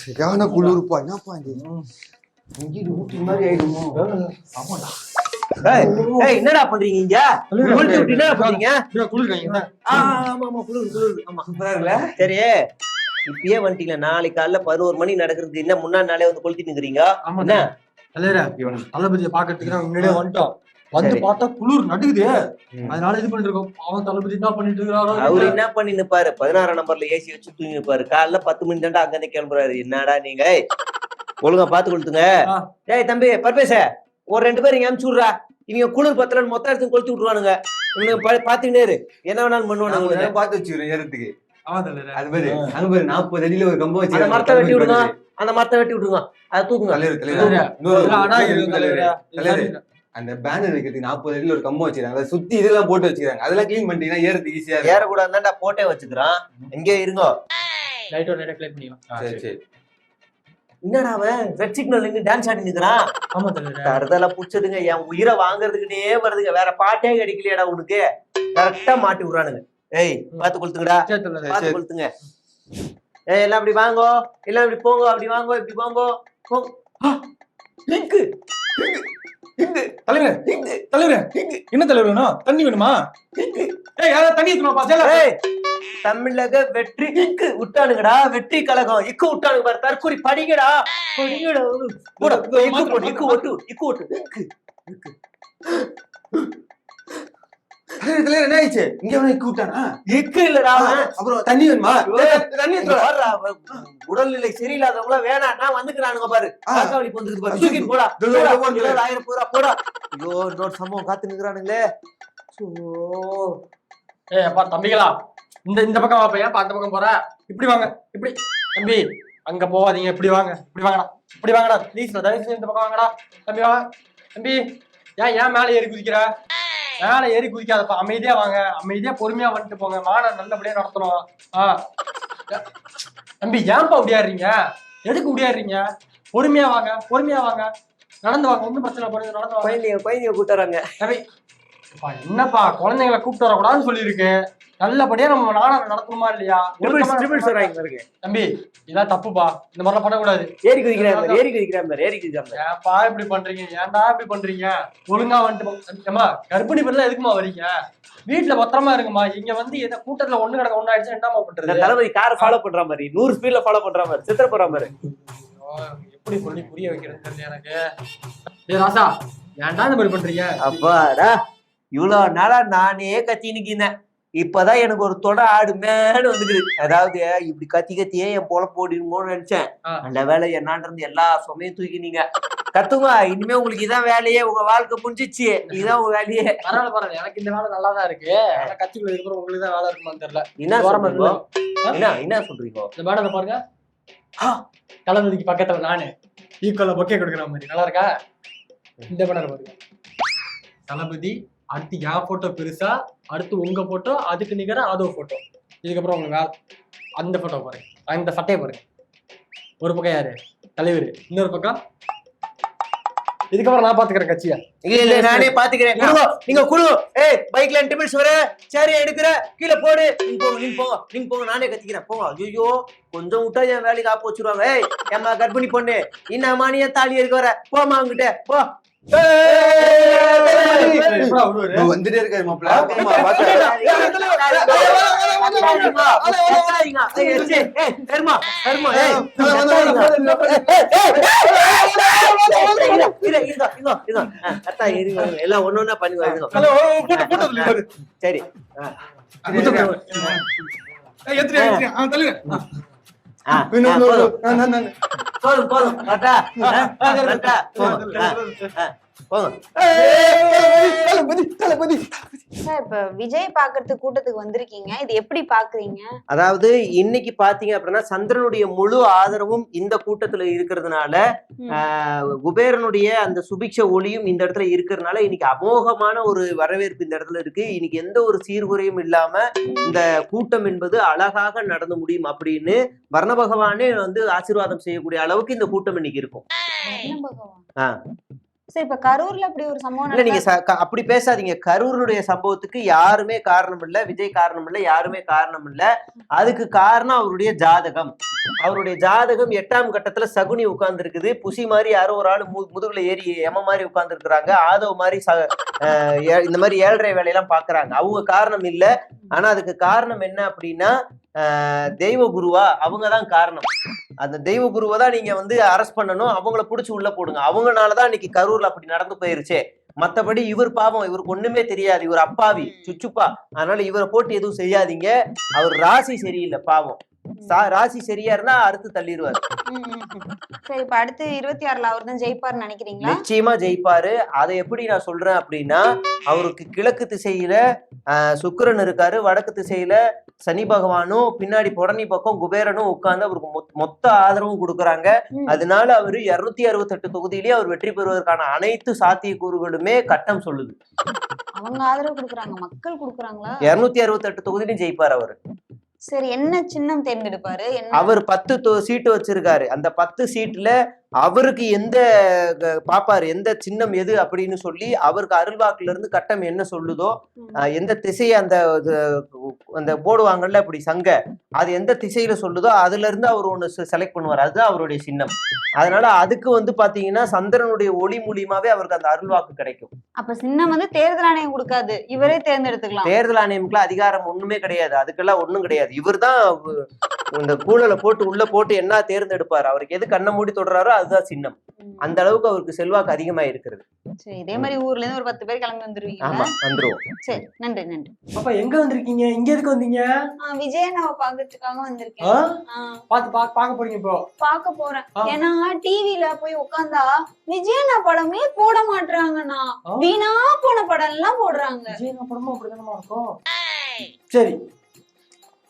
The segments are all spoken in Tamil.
சரியான குளிர்ப்பா என்னப்பா இது இங்கிட்டு ஊட்டி மாதிரி ஆயிடுமோ ஏய், ஏய், என்னடா பண்றீங்க இங்க என்னடா பண்றீங்க ஆமா ஆமா குளிர் குளிர் ஆமா சூப்பரா இருக்குல்ல சரி. இப்பயே வந்துட்டீங்களா? நாளைக்கு காலைல பதினோரு மணி நடக்கிறது. என்ன முன்னாடி நாளே வந்து கொளுத்திட்டு இருக்கிறீங்க ஆமா என்ன? தலைவரா இவன் தளபதியை பாக்கிறதுக்கு நாங்க முன்னாடியே வந்துட்டோம். வந்து. பார்த்தா குளிர் நடுக்குது. அதனால இது பண்ணிட்டு இருக்கோம் அவன் தளபதி என்ன பண்ணிட்டு அவரு இருக்காரோ என்ன பண்ணி நிப்பாரு பதினாறாம் நம்பர்ல ஏசி வச்சு தூங்கி நிப்பாரு காலைல பத்து மணி தாண்டா அங்க இருந்து கிளம்புறாரு. என்னடா நீங்க? ஏய், ஒழுங்கா பாத்து கொடுத்துங்க. ஏய் தம்பி பர்பேச ஒரு ரெண்டு பேரும் இங்க அனுப்பிச்சு விட்றா இவங்க குளிர் பத்தலன்னு மொத்தம் எடுத்து கொளுத்தி விட்டுருவானுங்க. இவனுக்கு பாத்துக்கிட்டே இரு. என்ன வேணாலும் பண்ணுவானுங்க. பார்த்து வச்சுக்கிறோம் ஏறதுக்கு அது பாரு அங்க பாரு நாற்பது அடியில ஒரு கம்பம் அந்த வச்சு மரத்தை வெட்டி விடுங்க. அந்த மரத்தை வெட்டி விட்டுருங்க அதை தூக்குங்க. தலைவர் தலைவரா, அந்த பேனர் வைக்கிறதுக்கு நாற்பது அடியில ஒரு கம்பம் வச்சிருக்காங்க அதை சுத்தி இதெல்லாம் போட்டு வச்சிருக்காங்க அதெல்லாம் க்ளீன் பண்ணிட்டீங்கன்னா ஏறதுக்கு ஈஸியா இருக்கும். ஏறக்கூடாதுதான்டா போட்டே வச்சுக்கிறான் எங்கே இருங்கோ. லைட்டோ லைட்டா கிளியர் பண்ணிக்கலாம். சரி சரி. என்னடா அவன்? ரெட் சிக்னல் டான்ஸ் ஆடி நிக்கிறான். ஆமா தலைவரா தருதல புடிச்சதுங்க. என் உயிரை வாங்குறதுக்குனே வருதுங்க. வேற பாட்டே கிடைக்கலையாடா உனக்கு. கரெக்டா மாட்டி விடுறானுங்க. ஏய் பாத்து கொளுத்துங்கடா. சரி தலைவரா பாத்து கொளுத்துங்க. ஏய் எல்லாம் அப்படி வாங்கோ. எல்லாம் இப்படி போங்கோ. அப்படி வாங்கோ இப்படி வாங்கோ. தலைவரே தலைவரே என்ன தலைவர் வேணும் தண்ணி வேணுமா. ஏய் தண்ணி எடுத்துமா பாச்சல ஏய், தமிழக வெற்றி இக்கு விட்டானுங்கடா வெற்றி கழகம். இக்கு விட்டானுங்க பாரு தற்கொலை படிங்கடா. படிங்கடா போடா, இக்கு போட்டு இக்கு ஒட்டு இக்கு இக்கு. இக்கு என்ன ஆயிடுச்சு? இங்க அவனை கூட்டானா இக்கு இல்லடா அவன். அப்புறம் தண்ணி வேணுமா? தண்ணி உடல்நிலை சரியில்லாதவங்கள வேணாம் நான் வந்துக்கிறானுங்க பாரு. காக்காவளி வந்துருக்கு பாரு. தூக்கிட்டு போடா. ஆயிரம் போடா போடா. ஐயோ இன்னொரு சம்பவம் காத்து நிக்கிறானுங்களே. ஏய் அப்பா தம்பிகளா இந்த இந்த பக்கம் வாப்பா. ஏன்ப்பா அந்த பக்கம் போற? இப்படி வாங்க இப்படி. தம்பி அங்க போகாதீங்க. இப்படி வாங்க இப்படி வாங்கடா. இப்படி வாங்கடா. ப்ளீஸ் தயவு செஞ்சு இந்த பக்கம் வாங்கடா. தம்பி வா. தம்பி ஏன் ஏன் மேலே ஏறி குதிக்கிற? மேலே ஏறி குதிக்காதப்பா. அமைதியா வாங்க. அமைதியா பொறுமையா வந்துட்டு போங்க. மாடை நல்லபடியா நடத்தணும். ஆ. தம்பி ஏன்ப்பா உடையாடுறீங்க? எதுக்கு உடையாடுறீங்க? பொறுமையா வாங்க. பொறுமையா வாங்க. நடந்து வாங்க. ஒன்றும் பிரச்சனை பண்ணி நடந்து வாங்க. குழந்தைங்க குழந்தைங்க கூட்டுறாங்க என்னப்பா குழந்தைங்களை கூப்பிட்டு வரக்கூடாதுன்னு சொல்லியிருக்கு. நல்லபடியா நம்ம நாடகம் நடத்தணுமா இல்லையா? பாருங்க. தம்பி இதெல்லாம் தப்புப்பா. இந்த மாதிரிலாம் பண்ணக்கூடாது. ஏறி குதிக்கிறாங்க ஏறி குதிக்கிறாங்க ஏறி குதிக்கிறாங்க ஏன்ப்பா இப்படி பண்றீங்க? ஏன்டா இப்படி பண்றீங்க? ஒழுங்கா வந்துட்டு கர்ப்பிணி பெண்லாம் எதுக்குமா வரீங்க? வீட்டுல பத்திரமா இருங்கம்மா. இங்க வந்து எந்த கூட்டத்துல ஒண்ணு கிடக்க ஒண்ணு ஆயிடுச்சு என்னமா பண்றது? தளபதி கார் ஃபாலோ பண்ற மாதிரி நூறு ஸ்பீட்ல ஃபாலோ பண்ற மாதிரி சித்திர போற மாதிரி எப்படி சொல்லி புரிய வைக்கிறது தெரியல எனக்கு. ஏ ராசா ஏன்டா இந்த மாதிரி பண்றீங்க? அப்பாடா. இவ்வளவு நாளா நானே கத்தி நிக்கிறேன் இப்பதான் எனக்கு ஒரு தொட ஆடுமேன்னு வந்துக்குது. அதாவது இப்படி கத்தி கத்தியே என் போல போடிடுமோன்னு நினைச்சேன். அந்த வேலை என்னான் இருந்து எல்லா சுமையும் தூக்கினீங்க கத்துங்க இனிமே உங்களுக்கு இதான் வேலையே. உங்க வாழ்க்கை புரிஞ்சிச்சு இதுதான் உங்க வேலையே. பரவாயில்ல பரவாயில்ல. எனக்கு இந்த வேலை நல்லா தான் இருக்கு. ஆனா கட்சிக்குள்ள இருக்கிற உங்களுக்கு தான் வேலை இருக்குமான்னு தெரியல. என்ன சொல்றீங்க? என்ன என்ன சொல்றீங்க? இந்த மேடத்தை பாருங்க. தளபதிக்கு பக்கத்துல நானு. ஈக்குவலா பொக்கே கொடுக்குற மாதிரி. நல்லா இருக்கா? இந்த மேடம் பாருங்க. தளபதி அடுத்து என் போட்டோ பெருசா அடுத்து உங்க போட்டோ அதுக்கு நிகரா அதோ போட்டோ இதுக்கப்புறம் உங்களுக்கு அந்த போட்டோ பாருங்க அந்த சட்டையை பாருங்க ஒரு பக்கம் யாரு? தலைவர். இன்னொரு பக்கம்? இதுக்கப்புறம் நான் பாத்துக்கிறேன் கட்சியை. இல்ல இல்ல நானே பாத்துக்கிறேன். குடுங்க நீங்க குடு. ஏய் பைக்ல இன்டிமேட்ஸ் வர. சரி எடுக்கிற. கீழே போடு. நீங்க போங்க நீங்க போங்க. நீங்க போங்க நானே கத்திக்கிறேன். போங்க. ஐயோ கொஞ்சம் விட்டா என் வேலைக்கு ஆப்பு வச்சிருவாங்க. ஏய் ஏம்மா கர்ப்பிணி பொண்ணு. என்னம்மா நீ தாலி எடுக்க வர? போமா அங்கிட்ட போ. வந்துட்டே இருக்காரு மாப்பிள்ள எல்லாம் ஒன்னொன்னா சரி போதும். போதும். போதும் கரெக்டா கரெக்டா போதும். விஜய் பாக்குறதுக்கு கூட்டத்துக்கு வந்திருக்கீங்க. இது எப்படி பாக்குறீங்க? அதாவது இன்னைக்கு பாத்தீங்க அப்படின்னா சந்திரனுடைய முழு ஆதரவும் இந்த கூட்டத்துல இருக்கிறதுனால. ஆஹ், குபேரனுடைய அந்த சுபிக்ஷ ஒளியும் இந்த இடத்துல இருக்கிறதுனால இன்னைக்கு அமோகமான ஒரு வரவேற்பு இந்த இடத்துல இருக்கு. இன்னைக்கு எந்த ஒரு சீர்குறையும் இல்லாம இந்த கூட்டம் என்பது அழகாக நடந்து முடியும் அப்படின்னு வர்ண பகவானே வந்து ஆசீர்வாதம் செய்யக்கூடிய அளவுக்கு இந்த கூட்டம் இன்னைக்கு இருக்கும். என்ன பகவான். ஆ. சரி இப்ப கரூர்ல அப்படி ஒரு சம்பவம் இல்ல நீங்க அப்படி பேசாதீங்க. கரூருடைய சம்பவத்துக்கு யாருமே காரணம் இல்ல விஜய் காரணம் இல்ல யாருமே காரணம் இல்ல அதுக்கு காரணம் அவருடைய ஜாதகம். அவருடைய ஜாதகம் எட்டாம் கட்டத்துல சகுனி உட்கார்ந்து இருக்குது புசி மாதிரி யாரோ ஒரு ஆள் முதுகுல ஏறி எம மாதிரி உட்கார்ந்து இருக்கிறாங்க ஆதவ மாதிரி இந்த மாதிரி ஏழரை வேலையெல்லாம் பாக்குறாங்க. அவங்க காரணம் இல்ல. ஆனா அதுக்கு காரணம் என்ன அப்படின்னா தெய்வ குருவா அவங்க தான் காரணம். அந்த தெய்வ குருவை தான் நீங்க வந்து அரெஸ்ட் பண்ணணும். அவங்கள புடிச்சு உள்ள போடுங்க. அவங்கனாலதான் இன்னைக்கு கரூர்ல அப்படி நடந்து போயிருச்சே. மத்தபடி இவர் பாவம் இவருக்கு ஒண்ணுமே தெரியாது. இவர் அப்பாவி சுச்சுப்பா. அதனால இவரை போட்டு எதுவும் செய்யாதீங்க. அவர் ராசி சரியில்லை பாவம். ராசி சரியா இருந்தா அறுத்து தள்ளிடுவார். சரி இப்ப அடுத்து இருபத்தி ஆறுல அவர் தான் ஜெயிப்பார்னு நினைக்கிறீங்களா? நிச்சயமா ஜெயிப்பாரு. அதை எப்படி நான் சொல்றேன் அப்படின்னா அவருக்கு கிழக்கு திசையில சுக்கிரன் இருக்காரு. வடக்கு திசையில சனி பகவானும் பின்னாடி புடனி பக்கம் குபேரனும் உட்கார்ந்து அவருக்கு மொத்- மொத்த ஆதரவும் கொடுக்குறாங்க. அதனால அவரு இருநூத்தி அறுபத்தெட்டு தொகுதியிலேயே அவர் வெற்றி பெறுவதற்கான அனைத்து சாத்தியக்கூறுகளுமே கட்டம் சொல்லுது. அவங்க ஆதரவு கொடுக்குறாங்க. மக்கள் கொடுக்குறாங்களா? இருநூத்தி அறுபத்தெட்டு தொகுதியிலும் ஜெயிப்பார் அவரு. சரி என்ன சின்னம் தேர்ந்தெடுப்பாரு? அவர் பத்து சீட்டு வச்சிருக்காரு. அந்த பத்து சீட்ல அவருக்கு எந்த பாப்பாரு எந்த சின்னம் எது அப்படின்னு சொல்லி அவருக்கு அருள்வாக்குல இருந்து கட்டம் என்ன சொல்லுதோ எந்த திசையை அந்த அந்த போடுவாங்கல்ல அப்படி சங்க அது எந்த திசையில சொல்லுதோ அதுல இருந்து அவர் ஒண்ணு செலக்ட் பண்ணுவார். அதுதான் அவருடைய சின்னம். அதனால அதுக்கு வந்து பாத்தீங்கன்னா சந்திரனுடைய ஒளி மூலியமாவே அவருக்கு அந்த அருள்வாக்கு கிடைக்கும். அப்ப சின்னம் வந்து தேர்தல் ஆணையம் கொடுக்காது. இவரே தேர்ந்தெடுத்துக்கலாம். தேர்தல் ஆணையம்க்குலாம் அதிகாரம் ஒண்ணுமே கிடையாது. அதுக்கெல்லாம் ஒண்ணும் கிடையாது. இவர்தான் வ- இந்த கூழலை போட்டு உள்ள போட்டு என்ன தேர்ந்தெடுப்பார்? அவருக்கு எது கண்ணை மூடி தொடறாரோ அதுதான் சின்னம். அந்த அளவுக்கு அவருக்கு செல்வாக்கு அதிகமா இருக்கிறது. சரி இதே மாதிரி ஊர்ல இருந்து ஒரு பத்து பேர் கிளம்பி வந்துருவீங்க ஆமா வந்துருவோம். சரி நன்றி நன்றி. அப்பா எங்க வந்திருக்கீங்க? இங்க எதுக்கு வந்தீங்க? ஆ, விஜயண்ணாவை பாக்குறதுக்காக? வந்திருக்கேன். பாத்து பாக்க போறீங்க இப்போ? பார்க்க போறேன். ஏன்னா டிவில போய் உட்கார்ந்தா விஜயண்ணா படமே போட மாட்டாங்கண்ணா? வீணா போன படம் எல்லாம் போடுறாங்க. விஜய் படமும் அப்படிதானமா இருக்கும்? சரி.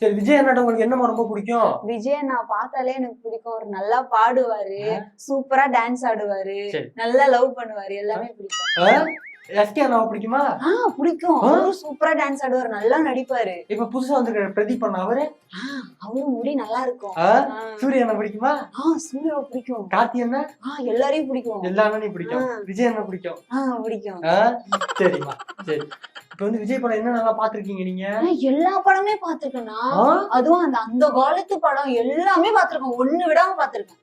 சரி விஜய் அண்ணாட்ட உங்களுக்கு என்னமா ரொம்ப பிடிக்கும்? விஜயண்ணா பார்த்தாலே எனக்கு பிடிக்கும். அவர் நல்லா பாடுவாரு. சூப்பரா டான்ஸ் ஆடுவாரு. நல்லா லவ் பண்ணுவாரு. எல்லாமே பிடிக்கும். எஸ்கே அண்ணாவை பிடிக்குமா? ஆ பிடிக்கும்? அவரும் சூப்பரா டான்ஸ் ஆடுவாரு நல்லா நடிப்பாரு. இப்ப புதுசா வந்திருக்கிற பிரதீப் அண்ணா அவரு? அவரும் முடி நல்லா இருக்கும். சூரிய அண்ணா பிடிக்குமா? ஆ சூர்யாவை பிடிக்கும். கார்த்தி அண்ணா? ஆ எல்லாரையும் பிடிக்கும். எல்லா அண்ணனையும் பிடிக்கும். விஜய் அண்ணா பிடிக்கும். ஆ பிடிக்கும்? சரிம்மா. சரி. இப்ப வந்து விஜய் படம் என்ன நல்லா பாத்திருக்கீங்க நீங்க? எல்லா படமே பாத்திருக்கேனா ஆ? அதுவும் அந்த அந்த காலத்து படம் எல்லாமே பாத்திருக்கேன் ஒண்ணு விடாம பாத்திருக்கேன்.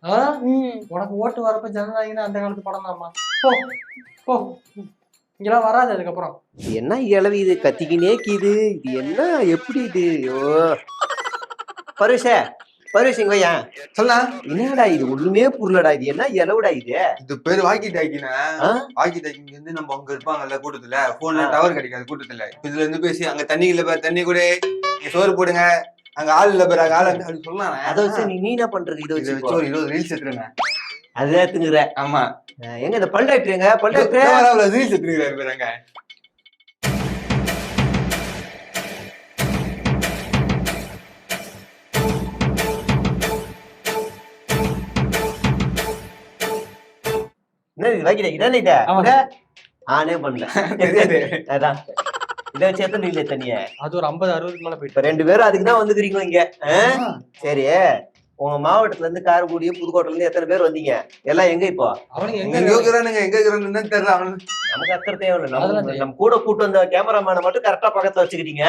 உனக்கு ஓட்டு வரப்ப ஜனநாயகனா அந்த காலத்து படம் தான்மா போ போ. இங்கெல்லாம் வராது அதுக்கப்புறம். இது என்ன இளவி இது? கத்திக்கினே கீது இது என்ன? எப்படி இது? ஐயோ. பருஷ பருஷ் இங்கயா சொல்லா. என்னடா இது? ஒண்ணுமே புரியலடா இது. என்ன இளவுடா இது? இது பேரு வாக்கி டாக்கினா? வாக்கி டாக்கிங்க வந்து நம்ம அங்க இருப்பாங்கல்ல கூட்டத்துல. போன்ல. டவர் கிடைக்காது கூட்டத்துல. இதுல இருந்து பேசி அங்க தண்ணி இல்ல பேர் தண்ணி கூட. சோறு போடுங்க. அங்க ஆள் இல்ல பேர் அங்க ஆள் சொல்லலாம் அதை வச்சு நீ நீ என்ன பண்றது? இதை வச்சு ஒரு இருபது ரீல்ஸ் எடுத்துருங்க. அதுதான் திங்குற ஆமா. எங்க இந்த பல் டாக்டர் எங்க? பல் டாக்டர் ரீல்ஸ் பேருங்க. ஆனே பண்ணல. அதான். இதை வச்சு எத்தனை தண்ணிய அது ஒரு ஐம்பது அறுபதுக்கு மேல போயிட்டு இப்ப ரெண்டு பேரும் அதுக்கு தான் வந்துக்கிறீங்க இங்க? சரி. உங்க மாவட்டத்துல இருந்து காரைக்குடி புதுக்கோட்டையில இருந்து எத்தனை பேர் வந்தீங்க? எல்லாம் எங்க இப்போ? அவனுக்கு எங்க எங்க இருக்கிறானுங்க எங்க இருக்கிறான்னு தெரியல அவனுக்கு நமக்கு அக்கறை தேவையில்லை. நம்ம கூட கூட்டு வந்த கேமராமேனை மட்டும் கரெக்டா பக்கத்துல வச்சுக்கிட்டீங்க.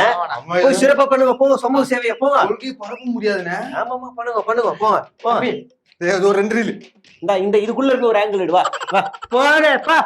போய் சிறப்பா பண்ணுங்க போங்க சமூக சேவையை போங்க. பரப்ப முடியாதுண்ணே. ஆமாமா பண்ணுங்க பண்ணுங்க போங்க போங்க. ரெண்டு ரீல் இந்த இதுக்குள்ள இருக்க ஒரு ஆங்கிள் வா வா போனே பா